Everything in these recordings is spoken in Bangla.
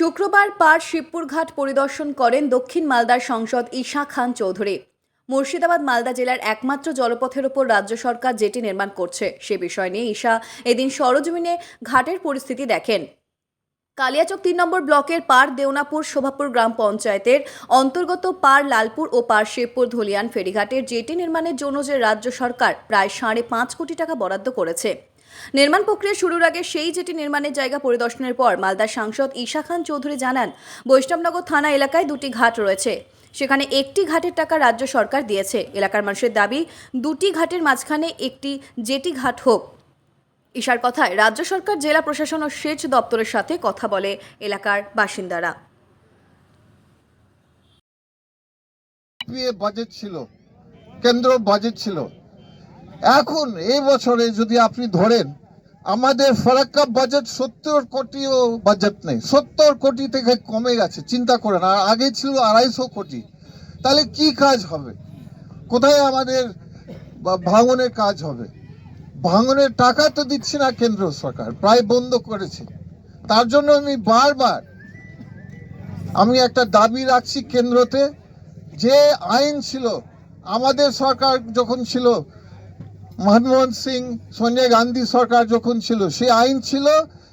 শুক্রবার পার শিবপুর ঘাট পরিদর্শন করেন দক্ষিণ মালদার সংসদ ঈশা খান চৌধুরী। মুর্শিদাবাদ মালদা জেলার একমাত্র জলপথের ওপর রাজ্য সরকার যেটি নির্মাণ করছে। সে বিষয় নিয়ে ঈশা এদিন সরজমিনে ঘাটের পরিস্থিতি দেখেন। কালিয়াচক তিন নম্বর ব্লকের পার দেওনাপুর শোভাপুর গ্রাম পঞ্চায়েতের অন্তর্গত পার লালপুর ও পার শিবপুর ধুলিয়ান ফেরিঘাটের জেটি নির্মাণের জন্য যে রাজ্য সরকার প্রায় সাড়ে পাঁচ কোটি টাকা বরাদ্দ করেছে নির্মাণ প্রক্রিয়া শুরুর আগে সেই জেটি নির্মাণের জায়গা পরিদর্শনের পর মালদার সাংসদ ঈশা খান চৌধুরী জানান, বৈষ্ণবনগর থানা এলাকায় দুটি ঘাট রয়েছে। সেখানে একটি ঘাটের টাকা রাজ্য সরকার দিয়েছে। এলাকার মানুষের দাবি, দুটি ঘাটের মাঝখানে একটি জেটি ঘাট হোক। ঈশার কথায়, রাজ্য সরকার, জেলা প্রশাসন ও সেচ দপ্তরের সাথে কথা বলে এলাকার বাসিন্দারা। বাজেট ছিল, কেন্দ্র বাজেট ছিল। এখন এই বছরে যদি আপনি ধরেন, আমাদের ফারাক্কা বাজেট সত্তর কোটিও বাজেট নেই। সত্তর কোটি থেকে কমে গেছে, চিন্তা করেন, আর আগে ছিল আড়াইশো কোটি। তাহলে কি কাজ হবে? কোথায় আমাদের ভাঙনের কাজ হবে? ভাঙনের টাকা তো দিচ্ছে না কেন্দ্র সরকার, প্রায় বন্ধ করেছে। তার জন্য আমি বারবার আমি একটা দাবি রাখছি কেন্দ্রতে, যে আইন ছিল, আমাদের সরকার যখন ছিল মনমোহন সিং, সোনিয়া গান্ধী সরকার যখন ছিল সেই আইন ছিল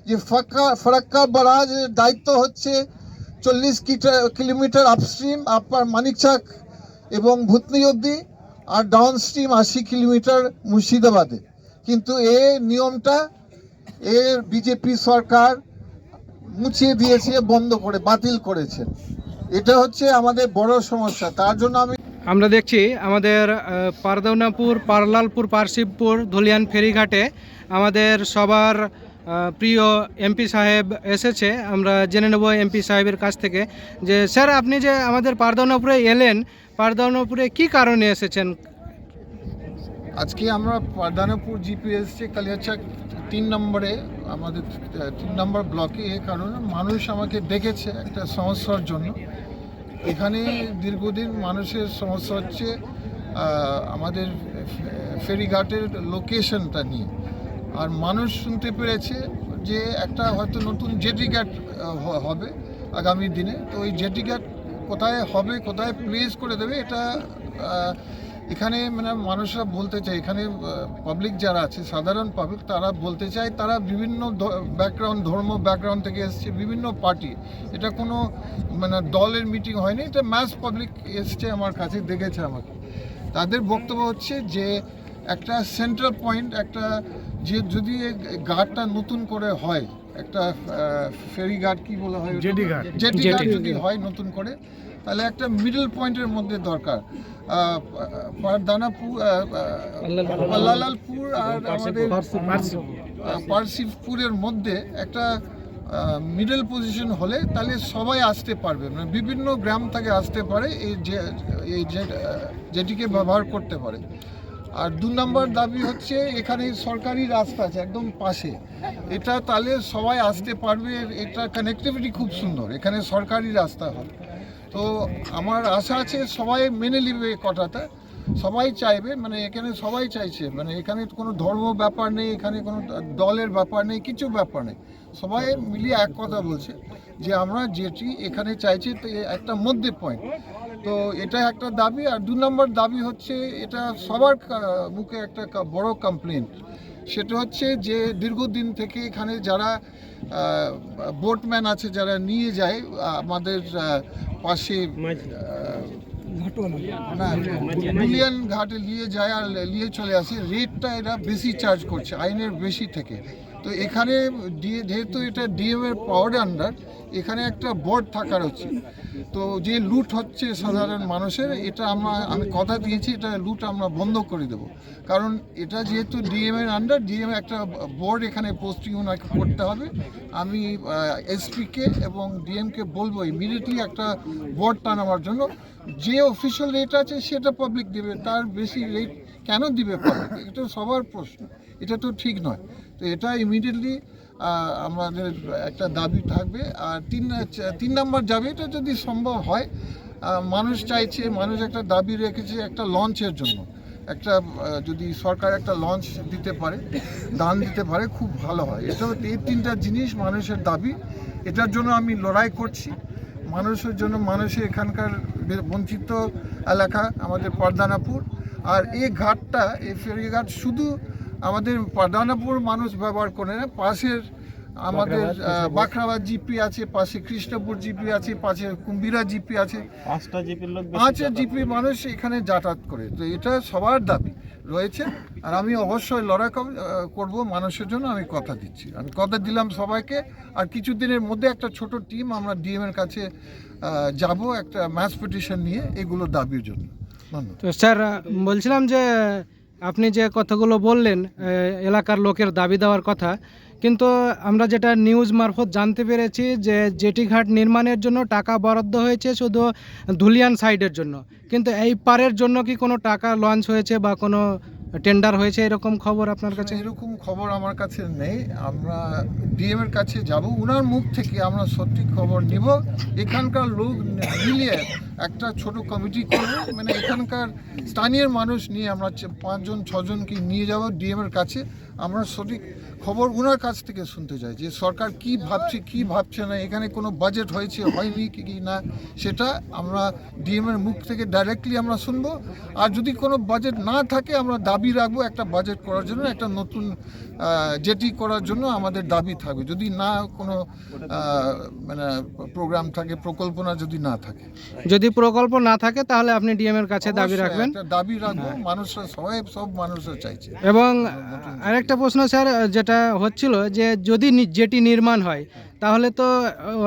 যে ফাক্কা ফারাক্কা বারাজের দায়িত্ব হচ্ছে চল্লিশ কিলোমিটার আপস্ট্রিম আপার মানিকচাক এবং ভূতনি অব্দি আর ডাউন স্ট্রিম আশি কিলোমিটার মুর্শিদাবাদে। কিন্তু এ নিয়মটা এর বিজেপি সরকার মুছিয়ে দিয়েছে, বন্ধ করে, বাতিল করেছে। এটা হচ্ছে আমাদের বড় সমস্যা। তার জন্য আমি আমরা দেখছি আমাদের পারদৌনাপুর পারলালপুর, পারশিবপুর, ধুলিয়ান ফেরিঘাটে আমাদের সবার প্রিয় এমপি সাহেব এসেছে। আমরা জেনে নেব এমপি সাহেবের কাছ থেকে যে, স্যার, আপনি যে আমাদের পারদৌনাপুরে এলেন পারদৌনাপুরে কি কারণে এসেছেন? আজকে আমরা পাদানাপুর জিপিএসসি কালিয়াচাক তিন নম্বরে, আমাদের তিন নম্বর ব্লকে, এ কারণে মানুষ আমাকে ডেকেছে একটা সমস্যার জন্য। এখানে দীর্ঘদিন মানুষের সমস্যা হচ্ছে আমাদের ফেরিঘাটের লোকেশনটা নিয়ে। আর মানুষ শুনতে পেরেছে যে একটা হয়তো নতুন জেটি ঘাট হবে আগামী দিনে। তো ওই জেটি ঘাট কোথায় হবে, কোথায় প্লেস করে দেবে, এটা এখানে মানে মানুষরা বলতে চায় এখানে পাবলিক যারা আছে সাধারণ পাবলিক তারা বলতে চায় তারা বিভিন্ন ব্যাকগ্রাউন্ড ধর্ম ব্যাকগ্রাউন্ড থেকে এসছে বিভিন্ন পার্টি এটা কোনো মানে দলের মিটিং হয়নি এটা ম্যাস পাবলিক এসছে আমার কাছে দেখেছে আমাকে। তাদের বক্তব্য হচ্ছে যে একটা সেন্ট্রাল পয়েন্ট একটা যে যদি ঘাটটা নতুন করে হয় একটা ফেরি ঘাট কি বলা হয় জেটি ঘাট জেটি ঘাট যদি হয় নতুন করে তাহলে একটা মিডল পয়েন্টের মধ্যে দরকার। দানাপুর পাল্লালালপুর আর আমাদের পারসিফপুরের মধ্যে একটা মিডল পজিশন হলে তাহলে সবাই আসতে পারবে। মানে বিভিন্ন গ্রাম থেকে আসতে পারে এই যে এই যেটিকে ব্যবহার করতে পারে। আর দু নম্বর দাবি হচ্ছে এখানে সরকারি রাস্তা আছে একদম পাশে। এটা তাহলে সবাই আসতে পারবে এটা কানেক্টিভিটি খুব সুন্দর। এখানে সরকারি রাস্তা হয়। তো আমার আশা আছে সবাই মেনে নেবে কথাটা। সবাই চাইবে মানে এখানে সবাই চাইছে মানে এখানে কোনো ধর্ম ব্যাপার নেই, এখানে কোনো দলের ব্যাপার নেই, কিছু ব্যাপার নেই। সবাই মিলিয়ে এক কথা বলছে যে আমরা যেটি এখানে চাইছি একটা মধ্যে পয়েন্ট তো এটা একটা দাবি, আর দু নম্বর দাবি হচ্ছে, এটা সবার মুখে একটা বড় কমপ্লেন্ট সেটা হচ্ছে যে দীর্ঘদিন থেকে এখানে যারা বোটম্যান আছে যারা নিয়ে যায়, আমাদের পাশে মিলিয়ন ঘাটে নিয়ে যায় আর নিয়ে চলে আসে রেটটা এরা বেশি চার্জ করছে, আইনের বেশি থেকে। তো এখানে ডি- যেহেতু এটা ডিএম এর পাওয়ার আন্ডার এখানে একটা বোর্ড থাকার হচ্ছে তো যে লুট হচ্ছে সাধারণ মানুষের, এটা আমরা, আমি কথা দিয়েছি, এটা লুট আমরা বন্ধ করে দেব। কারণ এটা যেহেতু ডিএম এর আন্ডার ডিএম একটা বোর্ড এখানে পোস্টিং ওনাকে করতে হবে। আমি এসপিকে এবং ডিএমকে বলব ইমিডিয়েটলি একটা বোর্ড টানাবার জন্য। যে অফিসিয়াল রেট আছে, সেটা পাবলিক দেবে। তার বেশি রেট কেন দিবে পাবলিক এটা সবার প্রশ্ন। এটা তো ঠিক নয়। তো এটা ইমিডিয়েটলি আমাদের একটা দাবি থাকবে। আর তিন তিন নম্বর যাবে এটা যদি সম্ভব হয় মানুষ চাইছে, মানুষ একটা দাবি রেখেছে একটা লঞ্চের জন্য। একটা যদি সরকার একটা লঞ্চ দিতে পারে, দান দিতে পারে, খুব ভালো হয়। এটা এই তিনটা জিনিস মানুষের দাবি। এটার জন্য আমি লড়াই করছি। মানুষের জন্য, মানুষের এখানকার বঞ্চিত এলাকা, আমাদের পর্দানাপুর আর এই ঘাটটা, এই ফেরিঘাট শুধু আমাদের পর্দানাপুর মানুষ ব্যবহার করে না পাশের আমাদের বাখরাবাদ জিপি আছে পাশে কৃষ্ণপুর জিপি আছে পাশে কুম্বিরা জিপি আছে। পাঁচটা জিপির লোক যাতায়াত জিপি মানুষ এখানে যাতায়াত করে। তো এটা সবার দাবি রয়েছে। আর আমি অবশ্যই লড়াই কর- করব মানুষের জন্য আমি কথা দিচ্ছি। আমি কথা দিলাম সবাইকে। আর কিছুদিনের মধ্যে একটা ছোট টিম আমরা ডিএম এর কাছে যাব একটা ম্যাচ পিটিশন নিয়ে এগুলো দাবির জন্য। তো স্যার বলছিলাম যে আপনি যে কথাগুলো বললেন এলাকার লোকের দাবি দেওয়ার কথা, কিন্তু আমরা যেটা নিউজ মারফত জানতে পেরেছি যে জেটি ঘাট নির্মাণের জন্য টাকা বরাদ্দ হয়েছে শুধু ধুলিয়ান সাইডের জন্য। কিন্তু এই পারের জন্য কি কোনো টাকা লঞ্চ হয়েছে বা কোনো টেন্ডার হয়েছে এরকম খবর আপনার কাছে? এরকম খবর আমার কাছে নেই। আমরা ডিএম এর কাছে যাব। ওনার মুখ থেকে আমরা সঠিক খবর নিব। এখানকার লোক মিলিয়ে একটা ছোট কমিটি করব। মানে এখানকার স্থানীয় মানুষ নিয়ে আমরা পাঁচজন ছজনকে নিয়ে যাব ডিএম এর কাছে। আমরা সঠিক খবর উনার কাছ থেকে শুনতে চাই যে সরকার কি ভাবছে কি ভাবছে না এখানে কোনো বাজেট হয়েছে হয়নি কি কি না সেটা আমরা ডিএম এর মুখ থেকে ডাইরেক্টলি আমরা শুনব। আর যদি কোনো বাজেট না থাকে আমরা দাবি রাখব একটা বাজেট করার জন্য একটা নতুন জেটি করার জন্য আমাদের দাবি থাকবে। যদি না কোনো মানে প্রোগ্রাম থাকে প্রকল্পনা যদি না থাকে। যদি প্রকল্প না থাকে তাহলে আপনি ডিএম এর কাছে দাবি রাখবেন। একটা দাবি রাখব মানুষরা সবাই সব মানুষরা চাইছে। এবং আরেকটা প্রশ্ন স্যার যেটা হচ্ছিল যে যদি নি- যেটি নির্মাণ হয় তাহলে তো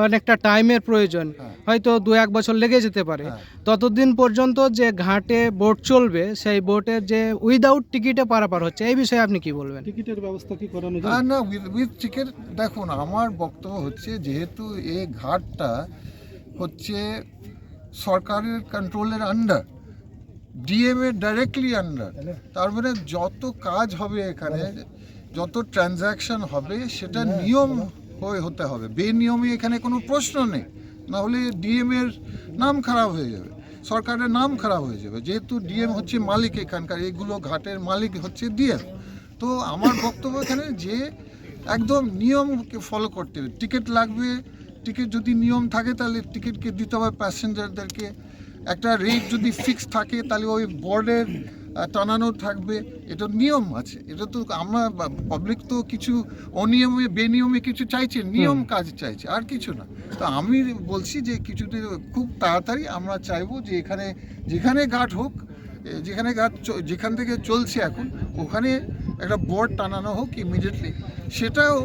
অনেকটা টাইমের প্রয়োজন হ্যাঁ। হয়তো দু এক বছর লেগে যেতে পারে হ্যাঁ। ততদিন পর্যন্ত যে ঘাটে বোট চলবে সেই বোটের যে উইদাউট টিকিটে পারাপার হচ্ছে এই বিষয়ে আপনি কি বলবেন টিকিটের ব্যবস্থা কি করানো না উইথ টিকিট দেখুন আমার বক্তব্য হচ্ছে যেহেতু এই ঘাটটা হচ্ছে সরকারের কন্ট্রোলের আন্ডার ডিএম এর ডাইরেক্টলি আন্ডার তার মানে যত কাজ হবে এখানে যত ট্রানজ্যাকশন হবে সেটা নিয়ম হয়ে হতে হবে। বেনিয়মে এখানে কোনো প্রশ্ন নেই। না হলে ডিএম এর নাম খারাপ হয়ে যাবে। সরকারের নাম খারাপ হয়ে যাবে। যেহেতু ডিএম হচ্ছে মালিক এখানকার এগুলো ঘাটের মালিক হচ্ছে ডিএম তো আমার বক্তব্য এখানে যে একদম নিয়মকে ফলো করতে হবে। টিকিট লাগবে টিকিট যদি নিয়ম থাকে তাহলে টিকিটকে দিতে হবে প্যাসেঞ্জারদেরকে একটা রেট যদি ফিক্স থাকে তাহলে ওই বোর্ডের টানানো থাকবে। এটা নিয়ম আছে। এটা তো আমরা পাবলিক তো কিছু অনিয়মে বেনিয়মে কিছু চাইছে নিয়ম কাজ চাইছে আর কিছু না। তো আমি বলছি যে কিছুদিন খুব তাড়াতাড়ি আমরা চাইব যে এখানে যেখানে ঘাট হোক যেখানে ঘাট যেখান থেকে চলছে এখন ওখানে একটা বোর্ড টানানো হোক ইমিডিয়েটলি সেটাও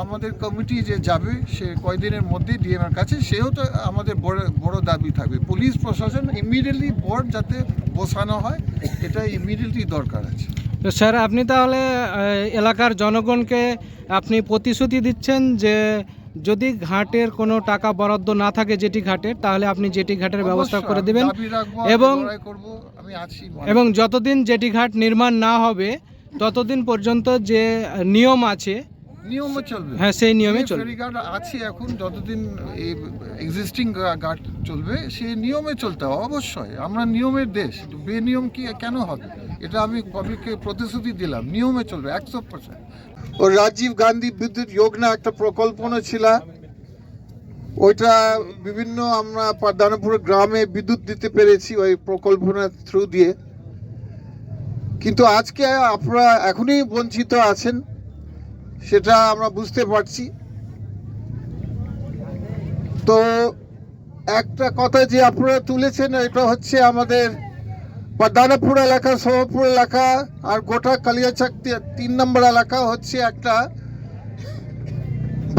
আমাদের কমিটি যে যাবে সে কয়দিনের মধ্যে ডিএম এর কাছে সেও তো আমাদের বড় বড় দাবি থাকবে। পুলিশ প্রশাসন ইমিডিয়েটলি বোর্ড যাতে বসানো হয় এটা ইমিডিয়েটলি দরকার আছে। তো স্যার আপনি তাহলে এলাকার জনগণকে আপনি প্রতিশ্রুতি দিচ্ছেন যে যদি ঘাটের কোনো টাকা বরাদ্দ না থাকে যেটি ঘাটের তাহলে আপনি যেটি ঘাটের ব্যবস্থা করে দেবেন দাবি এবং- এবং যতদিন যেটি ঘাট নির্মাণ না হবে ততদিন পর্যন্ত যে নিয়ম আছে নিয়মে চলবে। হ্যাঁ সেই নিয়মে চলবে। ফেরিঘাট আছে এখন যতদিন এক্সিস্টিং ঘাট চলবে সেই নিয়মে চলতে হবে অবশ্যই। আমরা নিয়মের দেশ বেনিয়ম কি কেন হবে? এটা আমি পাবলিককে প্রতিশ্রুতি দিলাম নিয়মে চলবে একশো পার্সেন্ট ও রাজীব গান্ধী বিদ্যুৎ যোজনা একটা প্রকল্পনা ছিল। ওইটা বিভিন্ন আমরা দানাপুর গ্রামে বিদ্যুৎ দিতে পেরেছি ওই প্রকল্পনার থ্রু দিয়ে। কিন্তু আজকে আপনারা এখনই বঞ্চিত আছেন। সেটা আমরা বুঝতে পারছি। তো একটা কথা যে আপনারা তুলেছেন, এটা হচ্ছে আমাদের দানাপুর এলাকা সোমপুর এলাকা, আর গোটা কালিয়াচাক তিন নম্বর এলাকা হচ্ছে একটা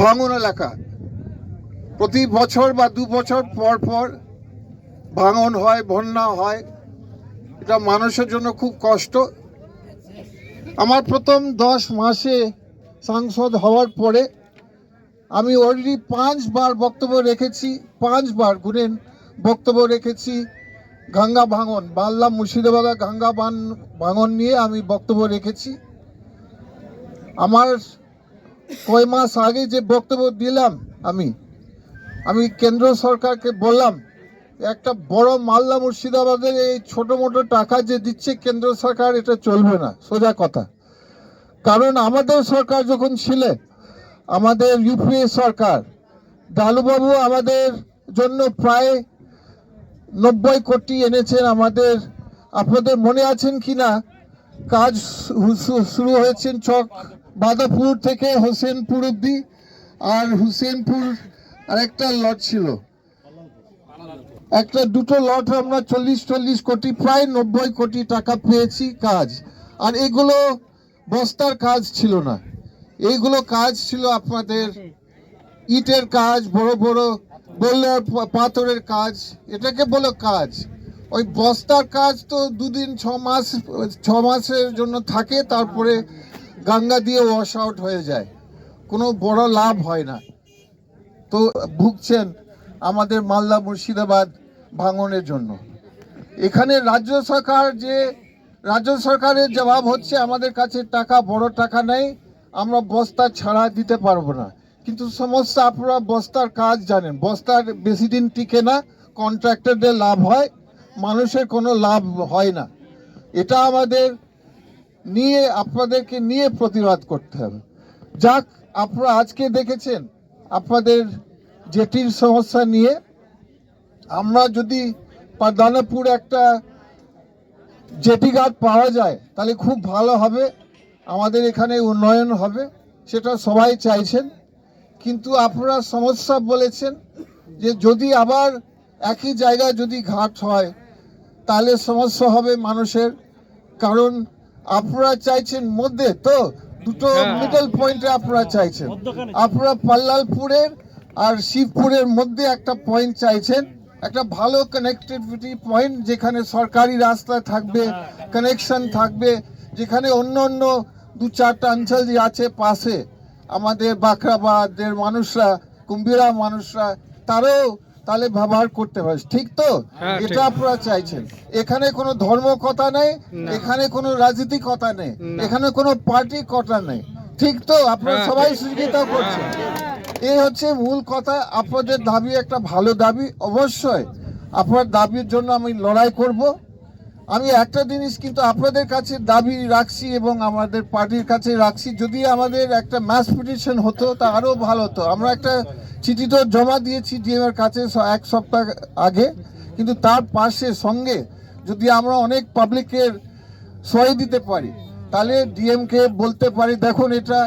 ভাঙন এলাকা। প্রতি বছর বা দু বছর পর পর ভাঙন হয়, বন্যা হয়। এটা মানুষের জন্য খুব কষ্ট। আমার প্রথম দশ মাসে সাংসদ হওয়ার পরে আমি অলরেডি পাঁচবার বক্তব্য রেখেছি পাঁচবার গুনেন বক্তব্য রেখেছি। গঙ্গা ভাঙন বাল্লা মুর্শিদাবাদ গঙ্গা বান ভাঙন নিয়ে আমি বক্তব্য রেখেছি। আমার কয় মাস আগে যে বক্তব্য দিলাম আমি আমি কেন্দ্র সরকারকে বললাম, একটা বড় মালদা মুর্শিদাবাদের এই ছোট মোটো টাকা যে দিচ্ছে কেন্দ্র সরকার, এটা চলবে না। সোজা কথা। কারণ আমাদের সরকার যখন ছিলে আমাদের ইউপিএ সরকার, ডালুবাবু আমাদের জন্য প্রায় নব্বই কোটি এনেছেন। আমাদের, আপনাদের মনে আছেন কি না? কাজ শুরু হয়েছেন চক, বাদাপুর থেকে হোসেনপুর অব্দি আর হোসেনপুর আরেকটা লট ছিল। একটা, দুটো লট আমরা চল্লিশ চল্লিশ কোটি, প্রায় নব্বই কোটি টাকা পেয়েছি কাজ। আর এগুলো বস্তার কাজ ছিল না। এইগুলো কাজ ছিল আপনাদের ইটের কাজ বড় বড় বললার পাথরের কাজ এটাকে বলো কাজ। ওই বস্তার কাজ তো দুদিন ছ মাস ছ মাসের জন্য থাকে তারপরে গঙ্গা দিয়ে ওয়াশ আউট হয়ে যায়। কোনো বড় লাভ হয় না। তো ভুগছেন আমাদের মালদা মুর্শিদাবাদ ভাঙনের জন্য। এখানে রাজ্য সরকার যে রাজ্য সরকারের জবাব হচ্ছে আমাদের কাছে টাকা, বড় টাকা নেই, আমরা বস্তা ছাড়া দিতে পারব না। কিন্তু সমস্যা আপনারা বস্তার কাজ জানেন, বস্তার বেশি দিন টিকে না, কন্ট্রাক্টরদের লাভ হয়, মানুষের কোনো লাভ হয় না। এটা আমাদের নিয়ে, আপনাদেরকে নিয়ে প্রতিবাদ করতে হবে। যাক, আপনারা আজকে দেখেছেন, আপনাদের জেটির সমস্যা নিয়ে, আমরা যদি দানাপুর একটা জেটি ঘাট পাওয়া যায় তাহলে খুব ভালো হবে। আমাদের এখানে উন্নয়ন হবে সেটা সবাই চাইছেন। কিন্তু আপনারা সমস্যা বলেছেন যে যদি আবার একই জায়গায় যদি ঘাট হয় তাহলে সমস্যা হবে মানুষের। কারণ আপনারা চাইছেন মধ্যে তো দুটো হ্যাঁ। মিডল পয়েন্টে আপনারা চাইছেন। আপনারা পাল্লালপুরের আর শিবপুরের মধ্যে একটা পয়েন্ট চাইছেন। একটা ভালো কানেক্টিভিটি পয়েন্ট যেখানে সরকারি রাস্তা থাকবে কানেকশন থাকবে যেখানে অন্য অন্য দু চারটা অঞ্চল যে আছে পাশে। আমাদের বাঁকড়াবাদের মানুষরা কুম্ভীরা মানুষরা তারাও তাহলে ব্যবহার করতে পারে। ঠিক তো? হ্যাঁ, এটা আপনারা চাইছেন। এখানে কোনো ধর্ম কথা নেই এখানে কোনো রাজনীতি কথা নেই এখানে কোনো পার্টি কথা নেই। ঠিক তো? আপনারা হ্যাঁ, সবাই ঠিক। সহযোগিতা করছেন। এই হচ্ছে মূল কথা, আপনাদের দাবি একটা ভালো দাবি, অবশ্যই আপনার দাবির জন্য আমি লড়াই করব। আমি একটা জিনিস কিন্তু আপনাদের কাছে দাবি রাখছি এবং আমাদের পার্টির কাছে রাখছি, যদি আমাদের একটা ম্যাস পিটিশন হতো তা আরও ভালো হতো। আমরা একটা চিঠি তো জমা দিয়েছি ডিএম এর কাছে এক সপ্তাহ আগে, কিন্তু তার পাশে সঙ্গে যদি আমরা অনেক পাবলিকের সই দিতে পারি, তাহলে ডিএমকে বলতে পারি, দেখুন, এটা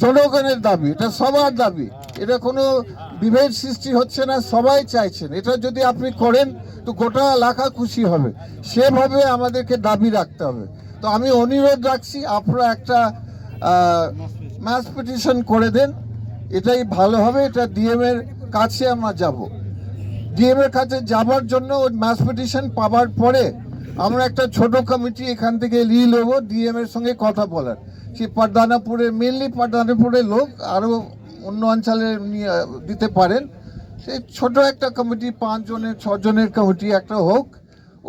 জনগণের দাবি, এটা সবার দাবি। এটা কোনো বিভেদ সৃষ্টি হচ্ছে না, সবাই চাইছেন। এটা যদি আপনি করেন, তো গোটা এলাকা খুশি হবে। সেভাবে আমাদেরকে দাবি রাখতে হবে। তো আমি অনুরোধ রাখছি, আপনারা একটা ম্যাস পিটিশন করে দেন। এটাই ভালো হবে, এটা ডিএম এর কাছে আমরা যাব। ডিএম এর কাছে যাবার জন্য ওই ম্যাস পিটিশন পাওয়ার পরে আমরা একটা ছোট কমিটি এখান থেকে নিয়ে নেব ডিএম এর সঙ্গে কথা বলার। সে পাটদানাপুরের মেনলি পাটদানাপুরের লোক আরও অন্য অঞ্চলে নিয়ে দিতে পারেন। সেই ছোট একটা কমিটি পাঁচ জনের ছজনের কমিটি একটা হোক,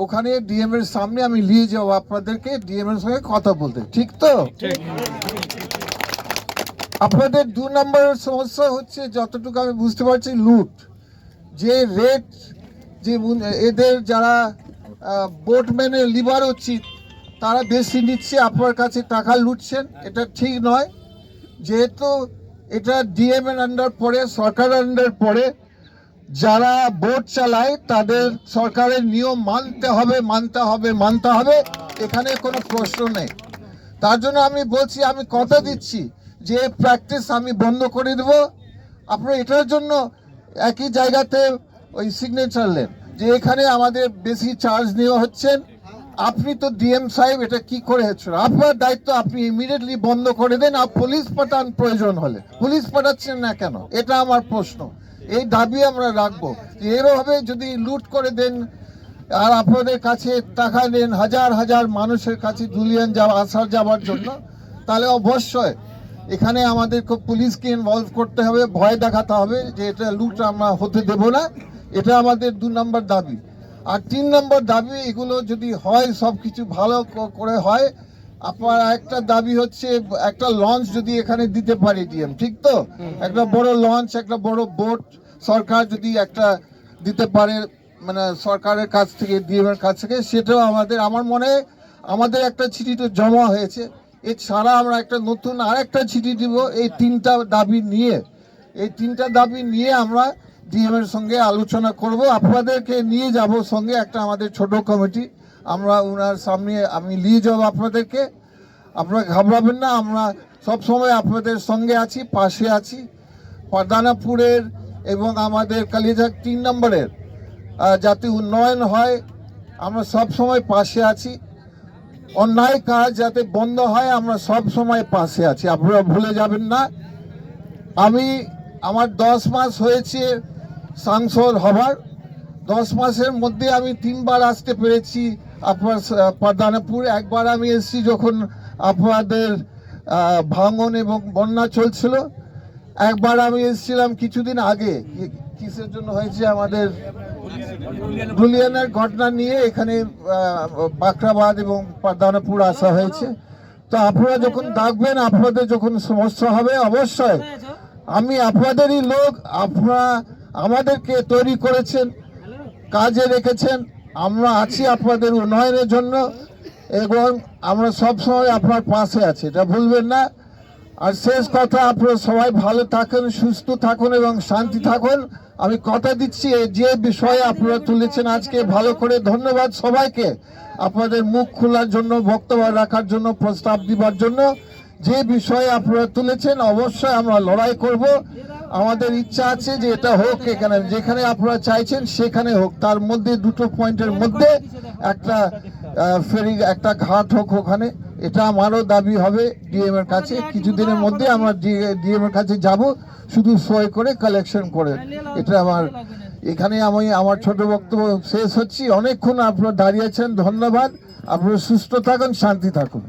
ওখানে ডিএম এর সামনে আমি নিয়ে যাব আপনাদেরকে ডিএম এর সঙ্গে কথা বলতে। ঠিক তো? আপনাদের দু নম্বরের সমস্যা হচ্ছে, যতটুকু আমি বুঝতে পারছি, লুট। যে রেট, যে এদের যারা বোটম্যানের লিভার উচিত তারা বেশি নিচ্ছে, আপনার কাছে টাকা লুটছেন, এটা ঠিক নয়। যেহেতু এটা ডিএম এর আন্ডার পড়ে সরকারের আন্ডার পড়ে, যারা বোট চালায়, তাদের সরকারের নিয়ম মানতে হবে মানতে হবে মানতে হবে, এখানে কোনো প্রশ্ন নেই। তার জন্য আমি বলছি, আমি কথা দিচ্ছি যে প্র্যাকটিস আমি বন্ধ করে দেব। আপনার এটার জন্য একই জায়গাতে ওই সিগনেচার নেন, যে এখানে আমাদের বেশি চার্জ নেওয়া হচ্ছেন আপনি তো ডিএম সাহেব, এটা কি করে হচ্ছে? আপনার দায়িত্ব আপনি ইমিডিয়েটলি বন্ধ করে দেন আর পুলিশ পাঠান প্রয়োজন হলে। পুলিশ পাঠাচ্ছেন না কেন? এটা আমার প্রশ্ন। এই দাবি আমরা রাখব। এভাবে যদি লুট করে দেন আর আপনাদের কাছে টাকা নেন, হাজার হাজার মানুষের কাছে জুলিয়ান যাওয়া আসার যাওয়ার জন্য, তাহলে অবশ্যই এখানে আমাদের খুব পুলিশকে ইনভলভ করতে হবে। ভয় দেখাতে হবে যে এটা লুট আমরা হতে দেব না। এটা আমাদের দু নম্বর দাবি। আর তিন নম্বর দাবি এগুলো যদি হয় সব কিছু ভালো করে হয় আপনার একটা দাবি হচ্ছে একটা লঞ্চ যদি এখানে দিতে পারি ডিএম ঠিক তো? একটা বড় লঞ্চ একটা বড় বোট সরকার যদি একটা দিতে পারে মানে সরকারের কাছ থেকে ডিএমের কাছ থেকে সেটাও আমাদের আমার মনে হয় আমাদের একটা চিঠি তো জমা হয়েছে। এছাড়া আমরা একটা নতুন আর একটা চিঠি দিব এই তিনটা দাবি নিয়ে। এই তিনটা দাবি নিয়ে আমরা ডিএম এর সঙ্গে আলোচনা করব। আপনাদেরকে নিয়ে যাব সঙ্গে একটা আমাদের ছোট কমিটি। আমরা ওনার সামনে, আমি নিয়ে যাব আপনাদেরকে। আপনারা ঘাবড়াবেন না, আমরা সব সময় আপনাদের সঙ্গে আছি, পাশে আছি। পাদানাপুরের এবং আমাদের কালিয়াঝাক তিন নম্বরের যাতে উন্নয়ন হয়, আমরা সব সময় পাশে আছি। অন্যায় কাজ যাতে বন্ধ হয়, আমরা সব সময় পাশে আছি। আপনারা ভুলে যাবেন না। আমি, আমার দশ মাস হয়েছে সাংসদ হবার দশ মাসের মধ্যে আমি তিনবার আসতে পেরেছি আপনার প্রধানপুর একবার আমি এসেছি যখন আপনাদের ভাঙন এবং বন্যা চলছিল। একবার আমি এসেছিলাম কিছুদিন আগে। কিসের জন্য হয়েছে আমাদের ধুলিয়ানের ঘটনা নিয়ে এখানে আহ, বাকরাবাদ এবং প্রধানপুর আসা হয়েছে। তো আপনারা যখন ডাকবেন আপনাদের যখন সমস্যা হবে অবশ্যই আমি আপনাদেরই লোক আপনারা আমাদেরকে তৈরি করেছেন, কাজে রেখেছেন। আমরা আছি আপনাদের উন্নয়নের জন্য এবং আমরা সব সময় আপনার পাশে আছি, এটা ভুলবেন না। আর শেষ কথা, আপনারা সবাই ভালো থাকুন, সুস্থ থাকুন এবং শান্তি থাকুন। আমি কথা দিচ্ছি যে বিষয়ে আপনারা তুলেছেন আজকে, ভালো করে ধন্যবাদ সবাইকে। আপনাদের মুখ খোলার জন্য, বক্তব্য রাখার জন্য, প্রস্তাব দিবার জন্য। যে বিষয়ে আপনারা তুলেছেন, অবশ্যই আমরা লড়াই করব। আমাদের ইচ্ছা আছে যে এটা হোক এখানে, যেখানে আপনারা চাইছেন সেখানে হোক। তার মধ্যে দুটো পয়েন্টের মধ্যে একটা ফেরি, একটা ঘাট হোক ওখানে। এটা আমারও দাবি হবে ডিএম এর কাছে। কিছুদিনের মধ্যে আমরা ডিএম এর কাছে যাব, শুধু সই করে কালেকশন করে। এটা আমার, এখানে আমি, আমার ছোট বক্তব্য শেষ হচ্ছি। অনেকক্ষণ আপনারা দাঁড়িয়েছেন ধন্যবাদ। আপনারা সুস্থ থাকুন, শান্তি থাকুন।